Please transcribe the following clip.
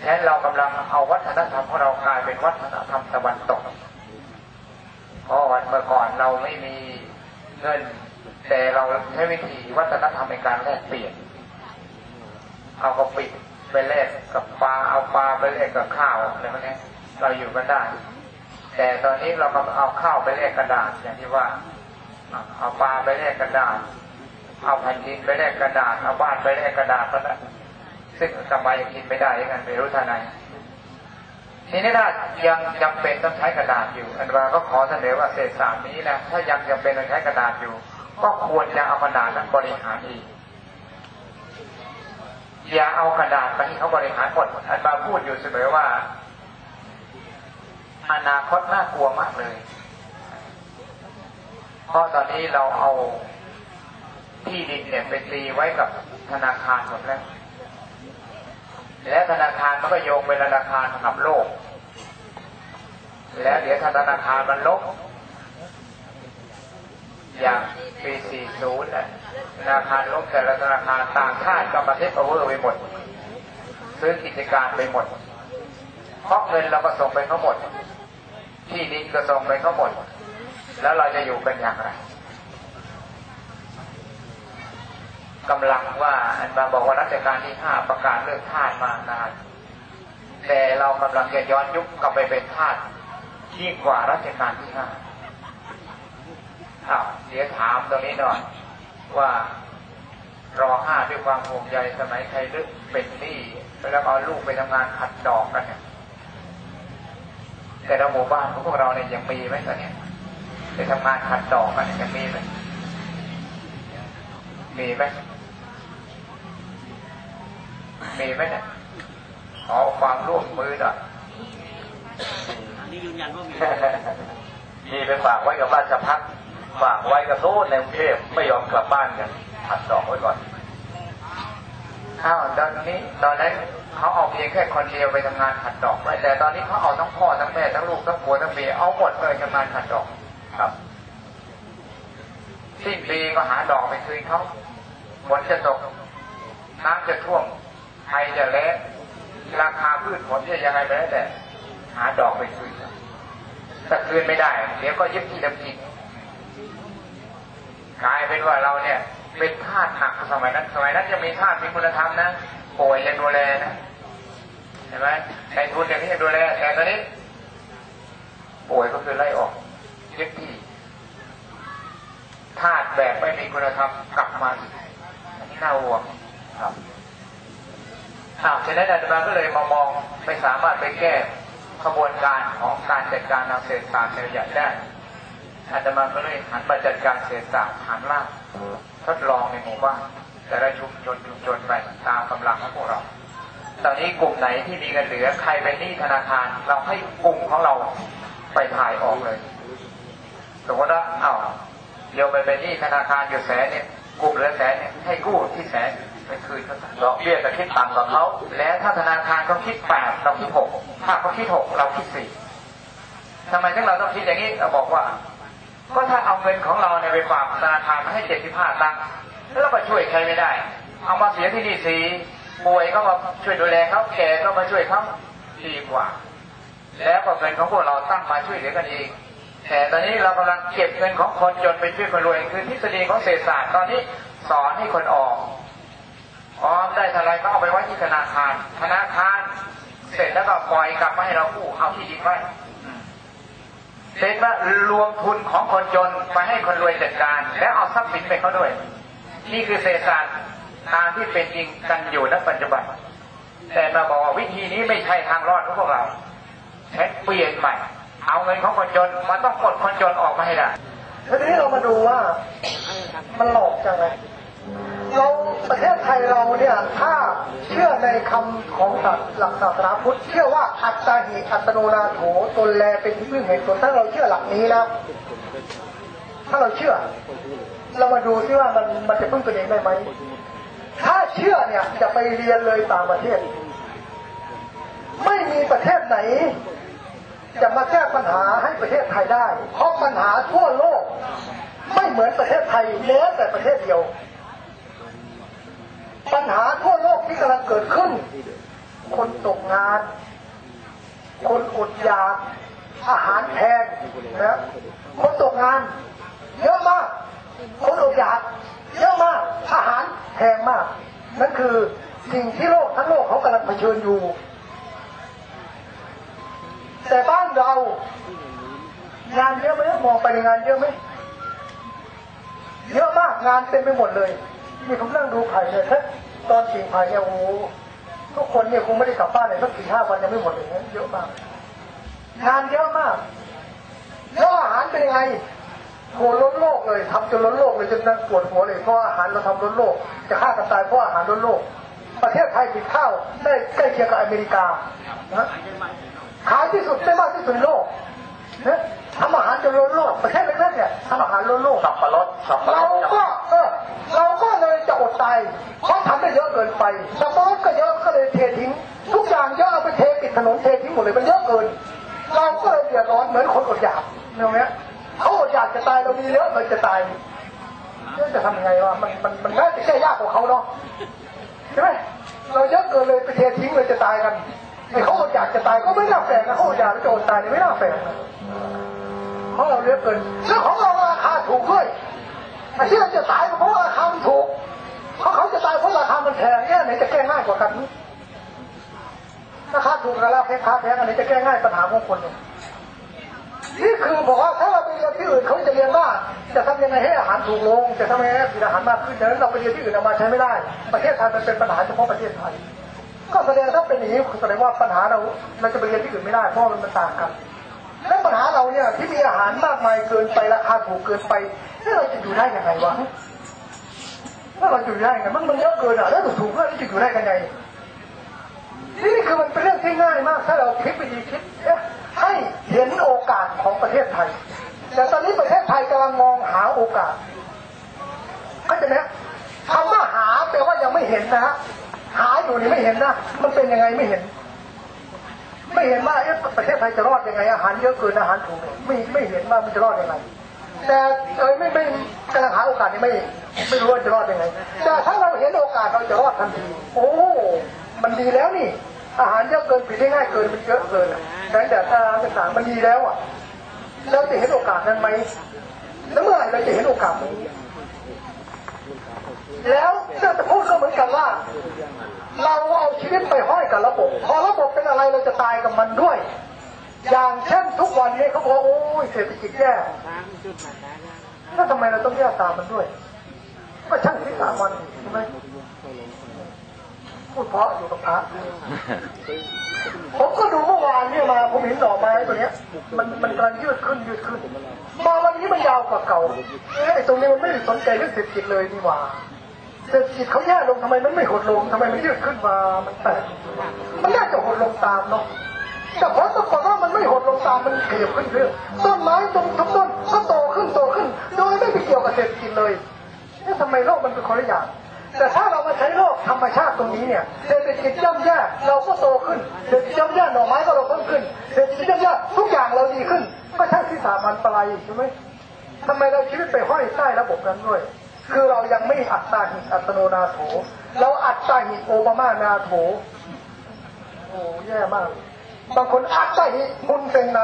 แทนเรากำลังเอาวัฒนธรรมของเรากลายเป็นวัฒนธรรมตะวันตกเพราะวันเมื่อก่อนเราไม่มีเงิน แต่เราใช้วิธีวัฒนธรรมในการแลกเปลี่ยน เอากระปิดไปแลกกับปลาเอาปลาไปแลกกับข้าวอะไรพวกนี้เราอยู่กันได้ แต่ตอนนี้เราก็เอาข้าวไปแลกกระดาษอย่างที่ว่า เอาปลาไปแลกกระดาษ เอาแผ่นดินไปแลกกระดาษเอาบ้านไปแลกกระดาษก็ได้ ซึ่งสบายยังกินไม่ได้ยังไงไม่รู้ท่าไหนทีนี้ถ้ายังจำเป็นต้องใช้กระดาษอยู่ อันว่าก็ขอเสนอว่าเศษสามนี้นะถ้ายังจำเป็นต้องใช้กระดาษอยู่ ก็ควรจะเอากระดาษนั้นบริหารอีกอย่าเอากระดาษไปให้เขาบริหารหมดอันบาพูดอยู่เสมอว่า อนาคตน่ากลัวมากเลยเพราะตอนนี้เราเอาที่ดินเนี่ยไปตีไว้กับธนาคารหมดแล้ว และธนาคารมันก็โยงเป็นธนาคารกับโลก แล้วเดี๋ยวธนาคารมันลบอย่างปี 40น่ะธนาคารลบแต่ละธนาคารต่างชาติกับประเทศพาวเวอร์ไปหมด ซื้อกิจการไปหมด เพราะเงินเราก็ส่งไปเขาหมด ที่ดินก็ส่งไปเขาหมด แล้วเราจะอยู่กันอย่างไร กำลังว่าอันมาบอกว่ารัชกาลที่ห้าประกาศเรื่องทาสมานาน แต่เรากำลังจะย้อนยุคกลับไปเป็นทาสยิ่งกว่ารัชกาลที่ห้าอ้าวเดี๋ยวถามตรงนี้หน่อยว่ารอห้าด้วยความห่วงใยสมัยใครลึกเป็นหนี้แล้วเอาลูกไปทำงานขัดดอกกันเนี่ยแต่ละหมู่บ้านของพวกเราเนี่ยยังมีไหมตอนนี้ไปทำงานขัดดอกกันยังมีไหมมีไหม มีไหมเนี่ยขอความร่วมมือหน่อยอันนี้ยืนยันว่ามีมีไปฝากไว้กับราชพัฒฝากไว้กับโน้นในกรุงเทพไม่ยอมกลับบ้านกันผัดดอกไว้ก่อนอ้าวตอนนี้ตอนนั้นเขาเอาเพียงแค่คนเดียวไปทำงานขัดดอกไว้แต่ตอนนี้เขาเอาทั้งพ่อทั้งแม่ทั้งลูกทั้งผัวทั้งเมียเอาหมดเลยทำงานขัดดอกครับสิ้นปีก็หาดอกไปคืนเขาฝนจะตกน้ำจะท่วม ภัยจะแล้งราคาพืชผลจะยังไงไปแล้วแต่ หาดอกไปคืนถ้าคืนไม่ได้ เดี๋ยวก็ยึดที่ทำกินกลายเป็นว่าเราเนี่ย เป็นทาสหนักสมัยนั้น สมัยนั้นยังมีทาสมีคุณธรรมนะป่วยยังดูแลนะเห็นไหมในทุนอย่างที่ยังดูแลแต่ตอนนี้ป่วยก็คือไล่ออกยึดที่ทาสแบบไม่มีคุณธรรมกลับมาอีกอันนี้น่าห่วงครับ อ้าวฉะนั้นอาจารย์ก็เลยมามองไม่สามารถไปแก้ขบวนการของการจัดการทางเศรษฐศาสตร์ในระยะได้อาจารย์ก็เลยหันมาจัดการเศรษฐศาสตร์ฐานล่างทดลองในหมู่บ้านแต่ละชุมชนชุมชนไปตามกำลังของพวกเรา ตอนนี้กลุ่มไหนที่มีเงินเหลือใครเป็นหนี้ธนาคาร เราให้กลุ่มของเราไปถ่ายออกเลยสมมติว่าอ้าวเดี๋ยวไปเป็นหนี้ธนาคารอยู่แสนเนี่ยกลุ่มเหลือแสนเนี่ยให้กู้ที่แสน ไปคืนเขาซะดอกเบี้ยจะคิดต่ำกว่าเขาแล้วถ้าธนาคารเขาคิดแปดเราคิดหกถ้าเขาคิดหกเราคิดสี่ทำไมถึงเราต้องคิดอย่างนี้เราบอกว่า ก็ถ้าเอาเงินของเราเนี่ยไปฝากธนาคารมาให้เจ็ดสิบห้าตังค์แล้วเราก็ช่วยใครไม่ได้ เอามาเสียที่นี่สีป่วยก็มาช่วยดูแลเขาแก่ก็มาช่วยเขาดีกว่า แล้วก็เงินของพวกเราตั้งมาช่วยเหลือกันเองแต่ตอนนี้เรากำลังเก็บเงินของคนจนไปช่วยคนรวยคือทฤษฎีของเศรษฐศาสตร์ตอนนี้สอนให้คนออม ออมได้เท่าไรก็เอาไปไว้ที่ธนาคาร ธนาคาร เสร็จแล้วก็ปล่อยกลับมาให้เรากู้เอาที่ดินไว้เสร็จว่ารวมทุนของคนจนไปให้คนรวยจัดการ แล้วเอาทรัพย์สินไปเขาด้วย นี่คือเศรษฐศาสตร์ตามที่เป็นจริงกันอยู่ณปัจจุบัน แต่มาบอกว่าวิธีนี้ไม่ใช่ทางรอดของพวกเราใช้เปลี่ยนใหม่ เอาเงินของคนจนมันต้องกดคนจนออกมาให้ได้ทีนี้เรามาดูว่ามันหลอกจังเลย เราประเทศไทยเราเนี่ยถ้าเชื่อในคำของศาสหลักศาสนาพุทธเชื่อว่าอัตตาหิอัตโนนาโถตนแลเป็นที่พึ่งแห่งตนถ้าเราเชื่อหลักนี้นะถ้าเราเชื่อ เรามาดูซิว่ามันมันจะพึ่งตัวเองได้ไหมถ้าเชื่อเนี่ยจะไปเรียนเลยต่างประเทศ ไม่มีประเทศไหน จะมาแก้ปัญหาให้ประเทศไทยได้ เพราะปัญหาทั่วโลก ไม่เหมือนประเทศไทยแม้แต่ประเทศเดียว ปัญหาทั่วโลกที่กำลังเกิดขึ้น คนตกงาน คนอดอยากอาหารแพงนะคนตกงาน เยอะมาก คนอดอยากเยอะมาก อาหารแพงมาก นั่นคือสิ่งที่โลกทั้งโลกเขากำลังเผชิญอยู่ แต่บ้านเรา งานเยอะไหมมองไปในงานเยอะไหมเยอะมากงานเต็มไปหมดเลย นี่ผมนั่งดูไผ่เนี่ยถ้าตอนกิ่งไผ่เนี่ยโอ้โหทุกคนเนี่ยคงไม่ได้กลับบ้านเลยสักสี่ห้าวันยังไม่หมดเลยนะเยอะมากงานเยอะมากแล้วอาหารเป็นยังไงโหล้นโลกเลยทำจนล้นโลกเลยจนนั่งปวดหัวเลยเพราะอาหารเราทำล้นโลก จะฆ่ากันตายเพราะอาหารล้นโลก ประเทศไทยติดข้าวได้ใกล้เคียงกับอเมริกานะขายที่สุดได้มากที่สุดในโลกนะทำอาหารจนล้นโลกประเทศเล็กๆเนี่ยทำอาหารล้นโลกสับปะรดสับปะรเราดก็เออเราก็เลยจะ อดตาย เพราะทำได้เยอะเกินไปสมองก็เยอะก็เลยเททิ้ง ทุกอย่างเยอะเอาไปเทปิดถนนเททิ้งหมดเลยมันเยอะเกิน เราก็เลยเดือดร้อนเหมือนคนอดอยากเห็นไหมเขาอดอยากจะตายเรามีเยอะเราจะตายเจะทำยังไงวะมันมันมันน่าจะแก้ยากกว่าเขาเนาะใช่ไหมเราเยอะเกินเลยไปเททิ้งเลยจะตายกันไอ้เขาอดอยากจะตายก็ไม่น่าแปลกนะเขาอดอยากจะอดตายเนี่ยไม่น่าแปลกนะเพราะเราเยอะเกินแล้วของเราราคาถูกด้วยไอ้ที่เราจะตายเพราะราคามันถูก เพราะเขาจะตายเพราะราคามันแพงเนี่ยไหนจะแก้ง่ายกว่ากันราคาถูกกับราคาแพงอันไหนจะแก้ง่ายปัญหาของคนเนี่ยนี่คือบอกว่าถ้าเราไปเรียนที่อื่นเขาจะเรียนว่าจะทำยังไงให้อาหารถูกลง จะทำยังไงให้กินอาหารมากขึ้นดังนั้นเราไปเรียนที่อื่นเอามาใช้ไม่ได้ ประเทศไทยมันเป็นปัญหาเฉพาะประเทศไทย ก็แสดงถ้าเป็นอย่างนี้แสดงว่าปัญหาเราเราจะไปเรียนที่อื่นไม่ได้เพราะมันต่างกันและปัญหาเราเนี่ยที่มีอาหารมากมายเกินไปราคาถูกเกินไปนี่เราจะอยู่ได้ยังไงวะ แล้วเราจะอยู่ได้ยังไงมันมันเยอะเกินอะแล้วถูกๆแล้วเราจะอยู่ได้กันยังไงนี่นี่คือมันเป็นเรื่องที่ง่ายมาก ถ้าเราคิดไปดีคิดให้เห็นโอกาสของประเทศไทย แต่ตอนนี้ประเทศไทยกำลังมองหาโอกาสเข้าใจไหมคำว่าหาแปลว่ายังไม่เห็นนะฮะหาอยู่นี่ไม่เห็นนะมันเป็นยังไงไม่เห็น ไม่เห็นว่าเอ๊ะประเทศไทยจะรอดยังไง อาหารเยอะเกินอาหารถูกไม่ไม่เห็นว่ามันจะรอดยังไง แต่เอ้ยไม่ไม่กำลังหาโอกาสนี่ไม่ ไม่รู้ว่าจะรอดยังไง แต่ถ้าเราเห็นโอกาสเราจะรอดทันที โอ้ มันดีแล้วนี่ อาหารเยอะเกินผิดได้ง่ายเกินมันเยอะเกินอะแต่แต่ถ้าต่างๆมันดีแล้วอะเราจะเห็นโอกาสนั้นไหมแล้วเมื่อไหร่เราจะเห็นโอกาสนี้ แล้วเราจะพูดก็เหมือนกันว่า เราเอาชีวิตไปห้อยกับระบบ พอระบบเป็นอะไรเราจะตายกับมันด้วย อย่างเช่นทุกวันนี้เขาบอกโอ้ยเศรษฐกิจแย่แล้วทำไมเราต้องแย่ตามมันด้วย ก็ช่างที่สามวันใช่ไหมพูดเพราะอยู่กับพระผมก็ดูเมื่อวานเนี่ยมา ผมเห็นดอกไม้ตัวเนี้ย มันมันกำลังยืดขึ้นยืดขึ้นมาวันนี้มันยาวกว่าเก่าไอ้ตรงนี้มันไม่ได้สนใจเรื่องเศรษฐกิจเลยนี่หว่าเศรษฐกิจเขาแย่ลงทำไมมันไม่หดลงทำไมมันยืดขึ้นมา มันแปลกมันน่าจะหดลงตามเนาะแต่ผลปรากฏว่ามันไม่หดลงตามมันขยับขึ้นเรื่อยต้นไม้ตรงทุกต้นก็โตขึ้นโตขึ้น โดยไม่ไปเกี่ยวกับเศรษฐกิจเลย เอ๊ะทำไมโลกมันเป็นคนละอย่างแต่ถ้าเรามาใช้โลกธรรมชาติตรงนี้เนี่ยเศรษฐกิจย่ำแย่เราก็โตขึ้นเศรษฐกิจย่ำแย่หน่อไม้ก็เราเพิ่มขึ้นเศรษฐกิจย่ำแย่ทุกอย่างเราดีขึ้นก็ใช่ที่สามัญปลายใช่ไหมทำไมเราชีวิตไปห้อยใต้ระบบนั้นด้วย คือเรายังไม่อัตตาหิอัตโนนาโถ เราอัตตาหิโอบามานาโถโอ้แย่มาก บางคนอัตตาหิมุนเซงนา